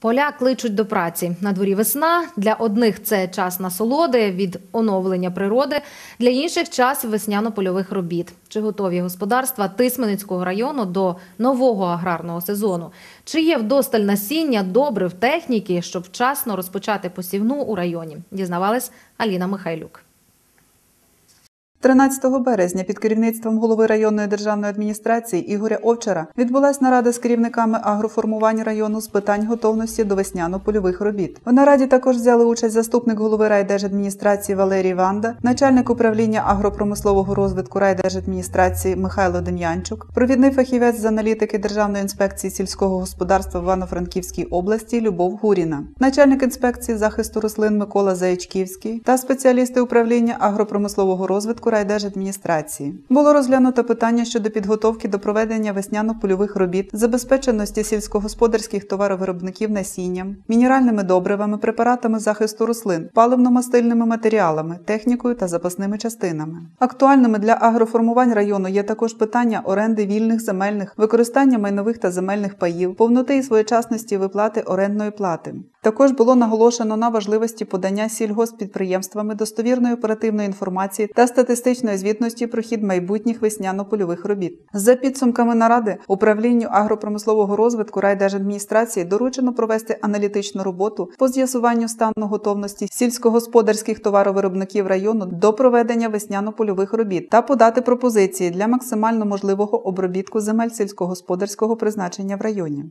Поля кличуть до праці. На дворі весна. Для одних це час насолоди від оновлення природи, для інших час весняно-польових робіт. Чи готові господарства Тисменицького району до нового аграрного сезону? Чи є вдосталь насіння добрив техніки, щоб вчасно розпочати посівну у районі? Дізнавалась Аліна Михайлюк. 13 березня під керівництвом голови районної державної адміністрації Ігоря Овчара відбулась нарада з керівниками агроформувань району з питань готовності до весняно-польових робіт. У нараді також взяли участь заступник голови райдержадміністрації Валерій Ванда, начальник управління агропромислового розвитку райдержадміністрації Михайло Дем'янчук, провідний фахівець з аналітики Державної інспекції сільського господарства в Івано-Франківській області Любов Гуріна, начальник інспекції захисту рослин Микола Заячківський та спеціалісти управління агропромислового розвитку райдержадміністрації. Було розглянуто питання щодо підготовки до проведення весняно-польових робіт, забезпеченості сільськогосподарських товаровиробників насінням, мінеральними добривами, препаратами захисту рослин, паливно-мастильними матеріалами, технікою та запасними частинами. Актуальними для агроформувань району є також питання оренди вільних земельних, використання майнових та земельних паїв, повноти і своєчасності виплати орендної плати. Також було наголошено на важливості подання сільгоспідприємствами достовірної оперативної інформації та статистичної звітності про хід майбутніх весняно-польових робіт. За підсумками наради управлінню агропромислового розвитку райдержадміністрації доручено провести аналітичну роботу по з'ясуванню стану готовності сільськогосподарських товаровиробників району до проведення весняно-польових робіт та подати пропозиції для максимально можливого обробітку земель сільськогосподарського призначення в районі.